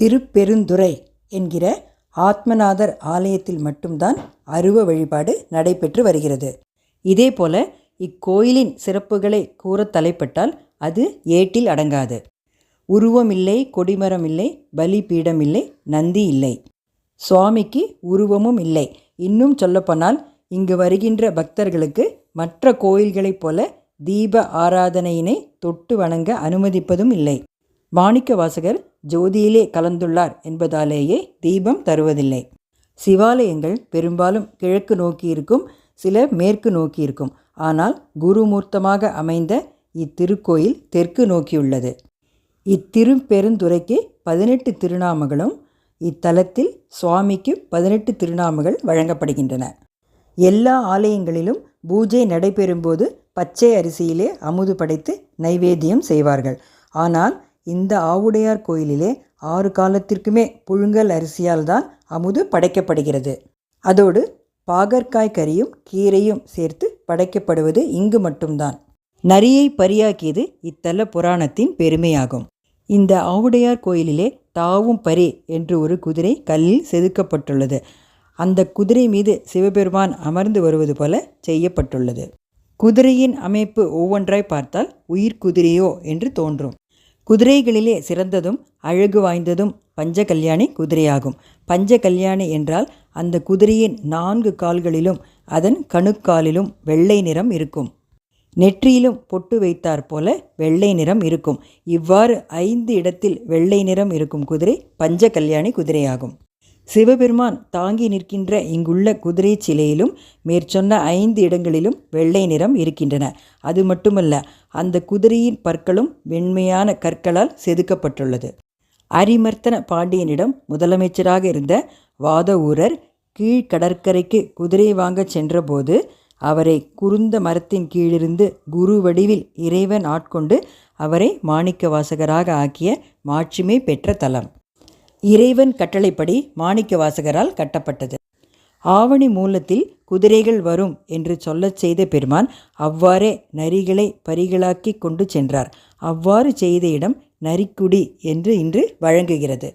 திருப்பெருந்துறை என்கிற ஆத்மநாதர் ஆலயத்தில் மட்டும்தான் அருவ வழிபாடு நடைபெற்று வருகிறது. இதேபோல இக்கோயிலின் சிறப்புகளை கூற தலைப்பட்டால் அது ஏட்டில் அடங்காது. உருவமில்லை கொடிமரம் இல்லை பலிபீடம் இல்லை நந்தி இல்லை. சுவாமிக்கு உருவமும் இல்லை. இன்னும் சொல்லப்போனால் இங்கு வருகின்ற பக்தர்களுக்கு மற்ற கோயில்களைப் போல தீப ஆராதனையினை தொட்டு வணங்க அனுமதிப்பதும் இல்லை. மாணிக்க வாசகர் ஜோதியிலே கலந்துள்ளார் என்பதாலேயே தீபம் தருவதில்லை. சிவாலயங்கள் பெரும்பாலும் கிழக்கு நோக்கி இருக்கும் சில மேற்கு நோக்கி இருக்கும் ஆனால் குருமூர்த்தமாக அமைந்த இத்திருக்கோயில் தெற்கு நோக்கியுள்ளது. இத்திருப்பெருந்துறைக்கு பதினெட்டு திருநாமங்களும் இத்தலத்தில் சுவாமிக்கு பதினெட்டு திருநாமங்கள் வழங்கப்படுகின்றன. எல்லா ஆலயங்களிலும் பூஜை நடைபெறும்போது பச்சை அரிசியிலே அமுது படைத்து நைவேத்தியம் செய்வார்கள். ஆனால் இந்த ஆவுடையார் கோயிலிலே ஆறு காலத்திற்குமே புழுங்கல் அரிசியால் தான் அமுது படைக்கப்படுகிறது. அதோடு பாகற்காய் கறியும் கீரையும் சேர்த்து படைக்கப்படுவது இங்கு மட்டும்தான். நரியை பரியாக்கியது இத்தல புராணத்தின் பெருமையாகும். இந்த ஆவுடையார் கோயிலிலே தாவும் பரி என்று ஒரு குதிரை கல்லில் செதுக்கப்பட்டுள்ளது. அந்த குதிரை மீது சிவபெருமான் அமர்ந்து வருவது போல செய்யப்பட்டுள்ளது. குதிரையின் அமைப்பு ஒவ்வொன்றாய் பார்த்தால் உயிர் குதிரையோ என்று தோன்றும். குதிரைகளிலே சிறந்ததும் அழகு வாய்ந்ததும் பஞ்ச கல்யாணி குதிரையாகும். பஞ்ச கல்யாணி என்றால் அந்த குதிரையின் நான்கு கால்களிலும் அதன் கணுக்காலிலும் வெள்ளை நிறம் இருக்கும். நெற்றியிலும் பொட்டு வைத்தாற் போல வெள்ளை நிறம் இருக்கும். இவ்வாறு ஐந்து இடத்தில் வெள்ளை நிறம் இருக்கும் குதிரை பஞ்ச கல்யாணி குதிரையாகும். சிவபெருமான் தாங்கி நிற்கின்ற இங்குள்ள குதிரை சிலையிலும் மேற்சொன்ன ஐந்து இடங்களிலும் வெள்ளை நிறம் இருக்கின்றன. அது மட்டுமல்ல அந்த குதிரையின் பற்களும் வெண்மையான கற்களால் செதுக்கப்பட்டுள்ளது. அரிமர்த்தன பாண்டியனிடம் முதலமைச்சராக இருந்த வாதவூரர் கீழ்கடற்கரைக்கு குதிரை வாங்கச் சென்றபோது அவரை குறுந்த மரத்தின் கீழிருந்து குரு வடிவில் இறைவன் ஆட்கொண்டு அவரை மாணிக்க வாசகராக ஆக்கிய மாட்சிமை பெற்ற தலம். இறைவன் கட்டளைப்படி மாணிக்க வாசகரால் கட்டப்பட்டது. ஆவணி மூலத்தில் குதிரைகள் வரும் என்று சொல்லச் செய்த பெருமான் அவ்வாறே நரிகளை பரிகளாக்கி கொண்டு சென்றார். அவ்வாறு செய்த இடம் நரிக்குடி என்று இன்று வழங்குகிறது.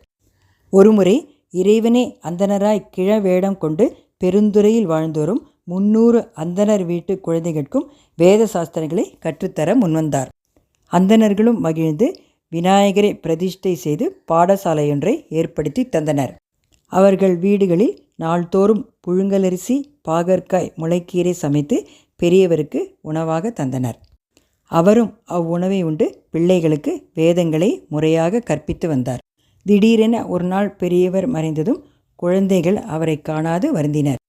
ஒருமுறை இறைவனே அந்தனராய் கிழவேடம் கொண்டு பெருந்துறையில் வாழ்ந்தோறும் முன்னூறு அந்தனர் வீட்டு குழந்தைகளுக்கும் வேத சாஸ்திரங்களை கற்றுத்தர முன்வந்தார். அந்தணர்களும் மகிழ்ந்து விநாயகரை பிரதிஷ்டை செய்து பாடசாலையொன்றை ஏற்படுத்தி தந்தனர். அவர்கள் வீடுகளில் நாள்தோறும் புழுங்கலரிசி பாகற்காய் முளைக்கீரை சமைத்து பெரியவருக்கு உணவாக தந்தனர். அவரும் அவ்வுணவை உண்டு பிள்ளைகளுக்கு வேதங்களை முறையாக கற்பித்து வந்தார். திடீரென ஒரு நாள் பெரியவர் மறைந்ததும் குழந்தைகள் அவரை காணாது வருந்தினர்.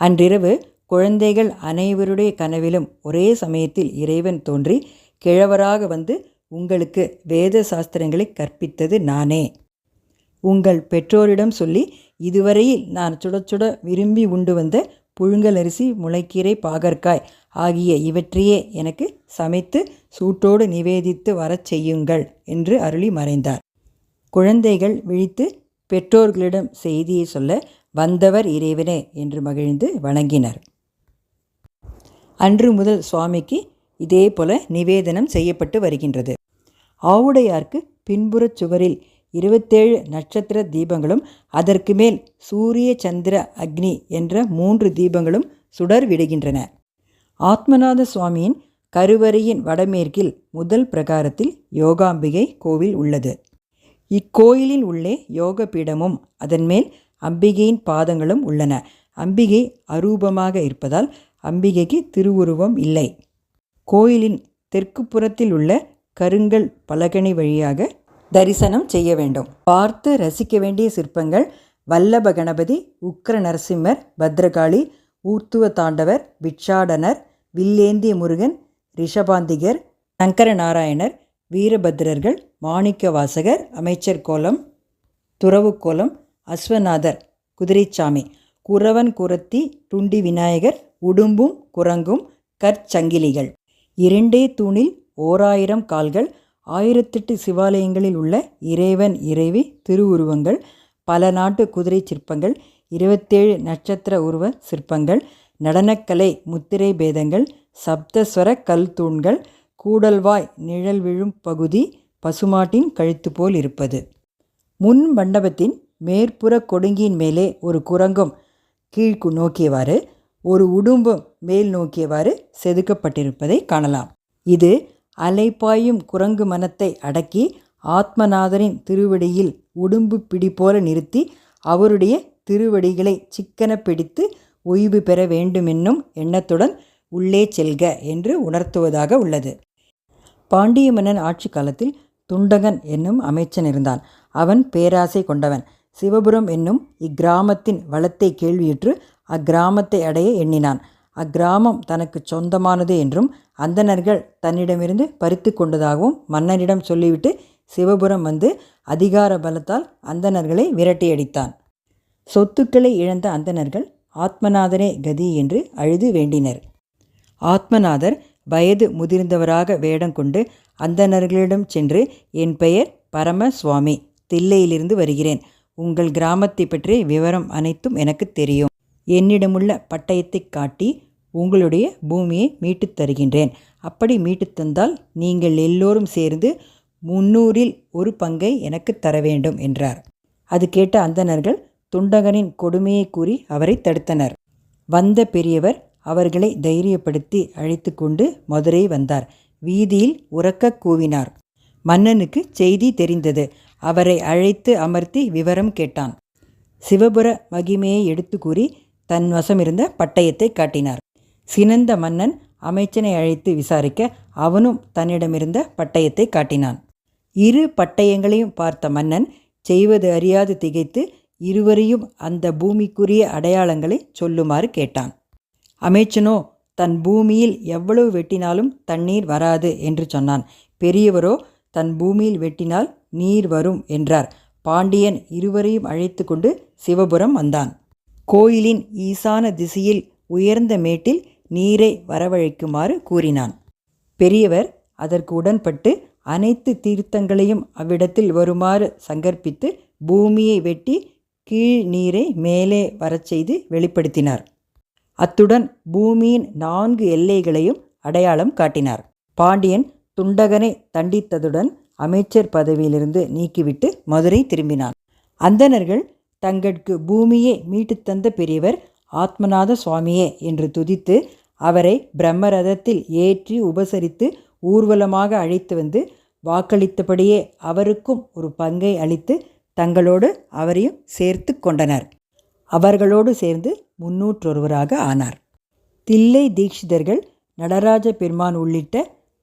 அன்றிரவு குழந்தைகள் அனைவருடைய கனவிலும் ஒரே சமயத்தில் இறைவன் தோன்றி கிழவராக வந்து உங்களுக்கு வேத சாஸ்திரங்களை கற்பித்தது நானே. உங்கள் பெற்றோரிடம் சொல்லி இதுவரையில் நான் சுட சுட விரும்பி உண்டு வந்த புழுங்கல் அரிசி முளைக்கீரை பாகற்காய் ஆகிய இவற்றையே எனக்கு சமைத்து சூட்டோடு நிவேதித்து வரச் செய்யுங்கள் என்று அருளி மறைந்தார். குழந்தைகள் விழித்து பெற்றோர்களிடம் செய்தியை சொல்ல வந்தவர் இறைவனே என்று மகிழ்ந்து வணங்கினர். அன்று முதல் சுவாமிக்கு இதே போல நிவேதனம் செய்யப்பட்டு வருகின்றது. ஆவுடையார்க்கு பின்புறச் சுவரில் இருபத்தேழு நட்சத்திர தீபங்களும் அதற்கு மேல் சூரிய சந்திர அக்னி என்ற மூன்று தீபங்களும் சுடர் விடுகின்றன. ஆத்மநாத சுவாமியின் கருவறையின் வடமேற்கில் முதல் பிரகாரத்தில் யோகாம்பிகை கோவில் உள்ளது. இக்கோயிலில் உள்ளே யோக பீடமும் அதன் மேல் அம்பிகையின் பாதங்களும் உள்ளன. அம்பிகை அரூபமாக இருப்பதால் அம்பிகைக்கு திருவுருவம் இல்லை. கோயிலின் தெற்கு புறத்தில் உள்ள கருங்கல் பலகணி வழியாக தரிசனம் செய்ய வேண்டும். பார்த்து ரசிக்க வேண்டிய சிற்பங்கள் வல்லப கணபதி உக்ர நரசிம்மர் பத்ரகாளி ஊர்த்துவ தாண்டவர் பிட்சாடனர் வில்லேந்திய முருகன் ரிஷபாந்திகர் சங்கர நாராயணர் வீரபத்ரர்கள் மாணிக்க வாசகர் அமைச்சர் கோலம் துறவு கோலம் அஸ்வநாதர் குதிரைச்சாமி குறவன் குரத்தி துண்டி விநாயகர் உடும்பும் குரங்கும் கற்சங்கிலிகள். இரண்டே தூணில் ஓராயிரம் கால்கள் ஆயிரத்தெட்டு சிவாலயங்களில் உள்ள இறைவன் இறைவி திருவுருவங்கள் பல நாட்டு குதிரை சிற்பங்கள் இருபத்தேழு நட்சத்திர உருவ சிற்பங்கள் நடனக்கலை முத்திரை பேதங்கள் சப்தஸ்வர கல் தூண்கள் கூடல்வாய் நிழல் விழும் பகுதி பசுமாட்டின் கழுத்து போல் இருப்பது. முன் மண்டபத்தின் மேற்புற கொடுங்கியின் மேலே ஒரு குரங்கும் கீழ்க்கு நோக்கியவாறு ஒரு உடும்பும் மேல் நோக்கியவாறு செதுக்கப்பட்டிருப்பதை காணலாம். இது அலைப்பாயும் குரங்கு மனத்தை அடக்கி ஆத்மநாதரின் திருவடியில் உடும்பு பிடி போல நிறுத்தி அவருடைய திருவடிகளை சிக்கன பிடித்து ஓய்வு பெற வேண்டுமென்னும் எண்ணத்துடன் உள்ளே செல்க என்று உணர்த்துவதாக உள்ளது. பாண்டிய மன்னன் ஆட்சி காலத்தில் துண்டகன் என்னும் அமைச்சன் இருந்தான். அவன் பேராசை கொண்டவன். சிவபுரம் என்னும் இக்கிராமத்தின் வளத்தை கேள்வியுற்று அக்கிராமத்தை அடைய எண்ணினான். அக்கிராமம் தனக்கு சொந்தமானது என்றும் அந்தணர்கள் தன்னிடமிருந்து பறித்து கொண்டதாகவும் மன்னனிடம் சொல்லிவிட்டு சிவபுரம் வந்து அதிகார பலத்தால் அந்தணர்களை விரட்டியடித்தான். சொத்துக்களை இழந்த அந்தணர்கள் ஆத்மநாதனே கதி என்று அழுது வேண்டினர். ஆத்மநாதர் வயது முதிர்ந்தவராக வேடம் கொண்டு அந்தணர்களிடம் சென்று என் பெயர் பரம சுவாமி தில்லையிலிருந்து வருகிறேன். உங்கள் கிராமத்தை பற்றிய விவரம் அனைத்தும் எனக்கு தெரியும். என்னிடமுள்ள பட்டயத்தை காட்டி உங்களுடைய பூமியை மீட்டுத் தருகின்றேன். அப்படி மீட்டுத் தந்தால் நீங்கள் எல்லோரும் சேர்ந்து முன்னூறில் ஒரு பங்கை எனக்கு தர வேண்டும் என்றார். அது கேட்ட அந்தணர்கள் துண்டகனின் கொடுமையை கூறி அவரை தடுத்தனர். வந்த பெரியவர் அவர்களை தைரியப்படுத்தி அழைத்து கொண்டு மதுரை வந்தார். வீதியில் உறக்க கூவினார். மன்னனுக்கு செய்தி தெரிந்தது. அவரை அழைத்து அமர்த்தி விவரம் கேட்டான். சிவபுர மகிமையை எடுத்து கூறி தன் வசமிருந்த பட்டயத்தை காட்டினார். சினந்த மன்னன் அமைச்சனை அழைத்து விசாரிக்க அவனும் தன்னிடமிருந்த பட்டயத்தை காட்டினான். இரு பட்டயங்களையும் பார்த்த மன்னன் செய்வது அறியாது திகைத்து இருவரையும் அந்த பூமிக்குரிய அடையாளங்களை சொல்லுமாறு கேட்டான். அமைச்சனோ தன் பூமியில் எவ்வளவு வெட்டினாலும் தண்ணீர் வராது என்று சொன்னான். பெரியவரோ தன் பூமியில் வெட்டினால் நீர் வரும் என்றார். பாண்டியன் இருவரையும் அழைத்து கொண்டு சிவபுரம் வந்தான். கோயிலின் ஈசான திசையில் உயர்ந்த மேட்டில் நீரை வரவழைக்குமாறு கூறினான். பெரியவர் அதற்கு உடன்பட்டு அனைத்து தீர்த்தங்களையும் அவ்விடத்தில் வருமாறு சங்கற்பித்து பூமியை வெட்டி கீழ் நீரை மேலே வரச் செய்து வெளிப்படுத்தினார். அத்துடன் பூமியின் நான்கு எல்லைகளையும் அடையாளம் காட்டினார். பாண்டியன் துண்டகனை தண்டித்ததுடன் அமைச்சர் பதவியிலிருந்து நீக்கிவிட்டு மதுரை திரும்பினான். அந்தணர்கள் தங்கட்கு பூமியை மீட்டுத்தந்த பெரியவர் ஆத்மநாத சுவாமியே என்று துதித்து அவரை பிரம்மரதத்தில் ஏற்றி உபசரித்து ஊர்வலமாக அழைத்து வந்து வாக்களித்தபடியே அவருக்கும் ஒரு பங்கை அளித்து தங்களோடு அவரையும் சேர்த்து கொண்டனர். அவர்களோடு சேர்ந்து முன்னூற்றொருவராக ஆனார். தில்லை தீட்சிதர்கள் நடராஜ பெருமான் உள்ளிட்ட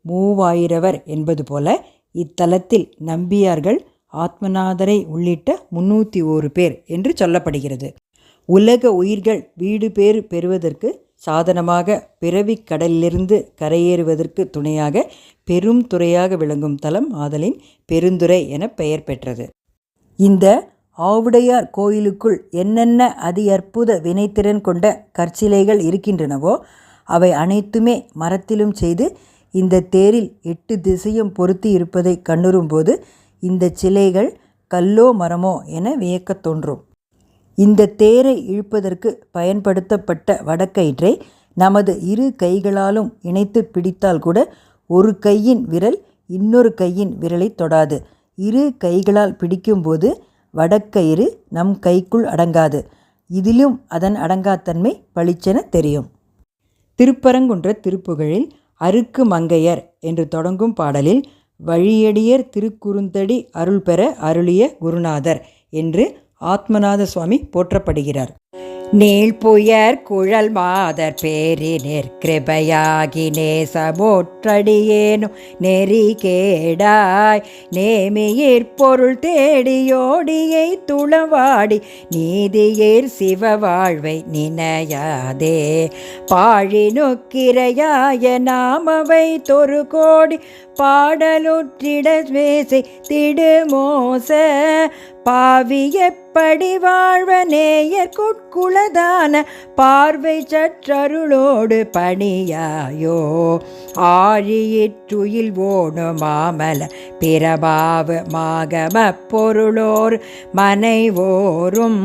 மூவாயிரவர் என்பது போல இத்தலத்தில் நம்பியார்கள் ஆத்மநாதரை உள்ளிட்ட முன்னூற்றி ஓரு பேர் என்று சொல்லப்படுகிறது. உலக உயிர்கள் வீடு பேறு பெறுவதற்கு சாதனமாக பிறவிக் கடலிலிருந்து கரையேறுவதற்கு துணையாக பெரும் துறையாக விளங்கும் தலம் ஆதலின் பெருந்துறை என பெயர் பெற்றது. இந்த ஆவுடையார் கோயிலுக்குள் என்னென்ன அதி அற்புத வினைத்திறன் கொண்ட கற்சிலைகள் இருக்கின்றனவோ அவை அனைத்துமே மரத்திலும் செய்து இந்த தேரில் எட்டு திசையும் பொருத்தி இருப்பதை கண்ணுறும்போது இந்த சிலைகள் கல்லோ மரமோ என வியக்கத் தோன்றும். இந்த தேரை இழுப்பதற்கு பயன்படுத்தப்பட்ட வடக்கயிற்றை நமது இரு கைகளாலும் இணைத்து பிடித்தால் கூட ஒரு கையின் விரல் இன்னொரு கையின் விரலை தொடாது. இரு கைகளால் பிடிக்கும்போது வடக்கயிறு நம் கைக்குள் அடங்காது. இதிலும் அதன் அடங்காத்தன்மை பளிச்சென தெரியும். திருப்பரங்குன்ற திருப்புகழில் அருக்கு மங்கையர் என்று தொடங்கும் பாடலில் வழியடியர் திருக்குறுந்தடி அருள் பெற அருளிய குருநாதர் என்று ஆத்மநாத சுவாமி போற்றப்படுகிறார். நீள் புயர் குழல் மாதர் பேரினர் கிருபையாகி நேசமோற்றடியேனும் நெறி கேடாய் நேமியிற் பொருள் தேடியோடியை துளவாடி நீதியேர் சிவ வாழ்வை நினையாதே. பாழினுக்கிரையாய நாமவை தொரு கோடி பாடலுற்றிட வேசை திடுமோச பாவியப்படி வாழ்வ நேயர் குட்குளதான பார்வை சற்றருளோடு பணியாயோ ஆழியிற்றுயில் ஓணு மாமல பிரபாவ மாகம பொருளோர் மனைவோரும்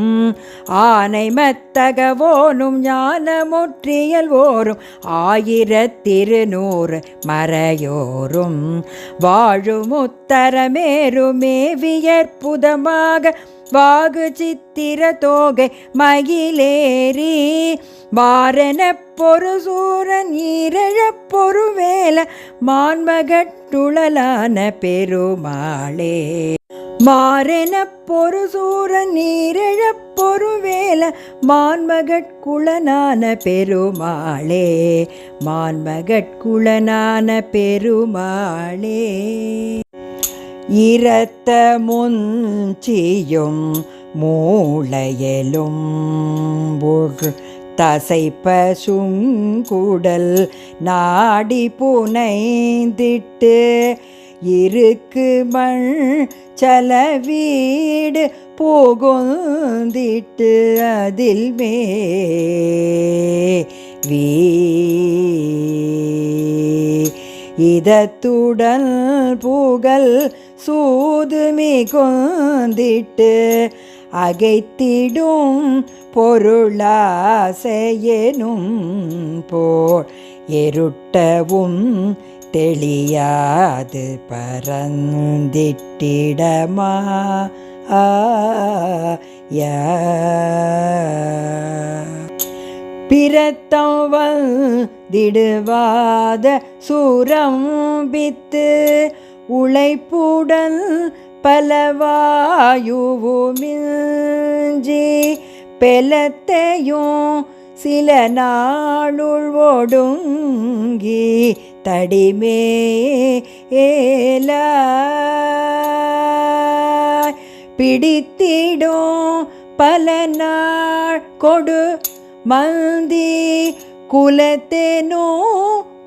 ஆனை மத்தகவோனும் ஞானமுற்றியல் ஓரும் ஆயிரத்திருநூறு மறையோரும். வாழும் உத்தரமேருமே வியற்புதமாக வாகு சித்திர தோகை மகிழேறி வாரண பொறு சூரன் ஈரழப் பொறுவேல மான்மகட்டுழலான பெருமாளே. மாரென பொறு சூரன் நீரிழப் பொறுவேல மான்மகட்குளனான பெருமாளே. மான்மகட்குளனான பெருமாளே. இரத்த முஞ்சியும் மூளையலும் ஒரு தசைப்பசுங்குடல் நாடி புனைந்திட்டு இருக்கு மண் சலவீடு போகுந்திட்டு அதில் மே வீ இதத்துடன் புகழ் சூதுமி கொந்திட்டு அகைத்திடும் பொருளாசையெனும் போர் எருட்டவும் தெளியாது பரந்திட்டிடமா பிறத்தம் திடுவாத சுரம் பித்து உழைப்புடன் பலவாயுவுமிஞ்சி பெலத்தையும் சில நாளுள் ஓடுங்கி தடிமே ஏல பிடித்திடும் பல நாள் கொடு மந்தி குலத்தேனோ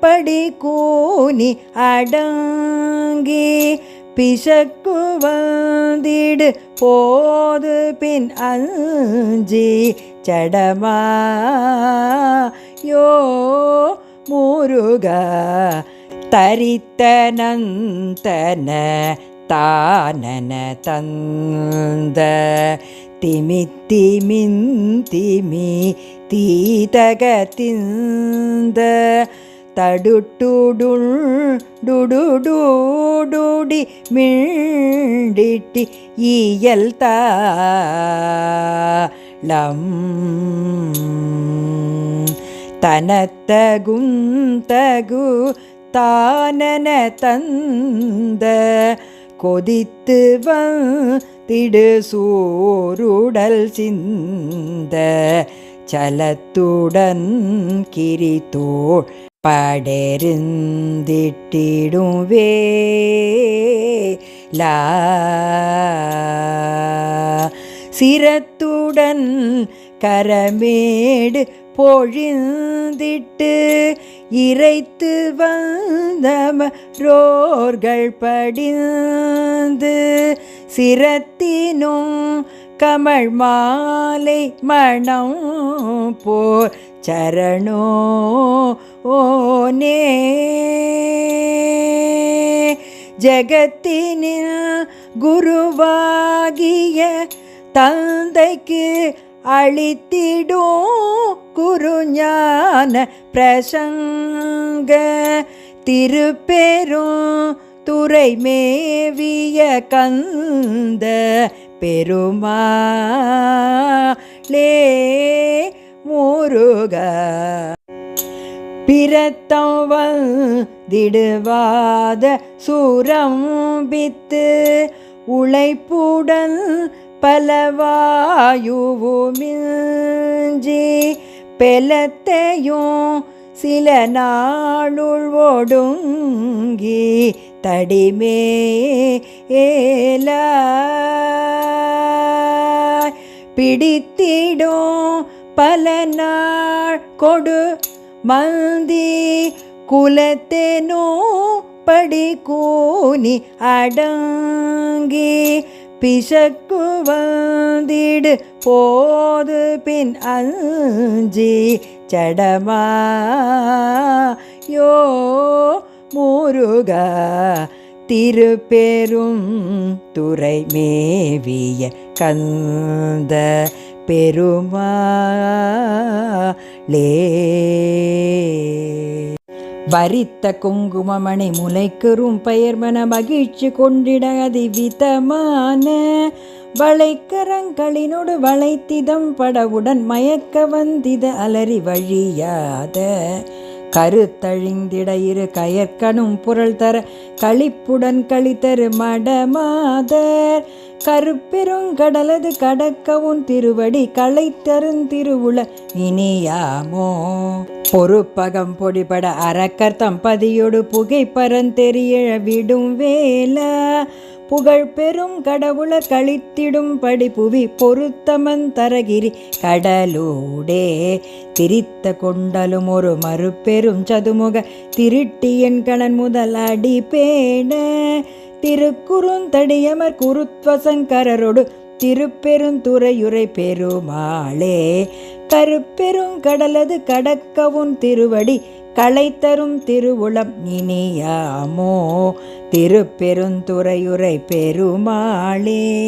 படி கூனி அடங்கி பிசக்கு வந்திடு போது பின் அஞ்சி சடமா யோ முருக தரித்தனந்தன தானன தந்த. திமித்தி மிந்திமி தீதக திந்த. தடுட்டுடுள் டுடுடுடுடி மிண்டிட்டி ஈயல் தாளம். தனத்தகுந்தகு தானன தந்த கொதித்து திடு சூருடல் சிந்த சலத்துடன் கிரித்தோள் படருந்திட்டிடுவே. லா. சிரத்துடன் கரமேடு பொழிந்திட்டு இறைத்து வந்தமரோர்கள் படிந்து சிரத்தினும் கமழ் மாலை மணம் போர் சரணோ ஓனே ஜகத்தினில் குருவாகிய தந்தைக்கு அழித்திடும் குருஞான பிரசங்க திருப்பெரும் துறை மேவிய கந்த பெருமாளே. முருக. பிறத்தம் வந்திடுவாத சூரம் பித்து உழைப்புடன் பலவாயுவுமிஞ்சி பெலத்தையும் சில நாளுள் ஓடுங்கி தடிமே ஏல. பிடித்திடும் பல நாள் கொடு மந்தி குலத்தேனோ படி கூனி அடங்கி பிசக்கு வந்திடு போது பின் அஞ்சி சடமா யோ முருக திருப்பெரும் துறை மேவிய கந்த பெருமாளே. வரித்த குங்குமமணி முளைக்குறும் பெயர்மன மகிழ்ச்சி கொண்டிட அதிவிதமான வளைக்கரங்களினோடு வளைத்திதம் படவுடன் மயக்க வந்தித அலறி வழியாத கருத்தழிந்திட இரு கயற்கனும் புரள் தர களிப்புடன் களித்தரு மடமாதர் கருப்பெருங்கடலது கடக்கவும் திருவடி களைத்தருந்திருவுள இனியாமோ? பொறுப்பகம் பொடிபட அறக்கர் தம்பதியோடு புகை பரந்தெறிய விடும் வேல புகழ் பெரும் கடவுளர் கழித்திடும் புவி பொருத்தமன் தரகிரி கடலூடே. திரித்த கொண்டலும் ஒரு மறுபெரும் சதுமுக திருட்டியன் கணன் முதல் அடி திருக்குறுந்தடியமர் குருத்வசங்கரரோடு திருப்பெருந்துறையுரை பெருமாளே. கருப்பெருங்கடலது கடக்கவும் திருவடி களைத்தரும் திருவுளம் இனியாமோ. திருப்பெருந்துறையுரை பெருமாளே.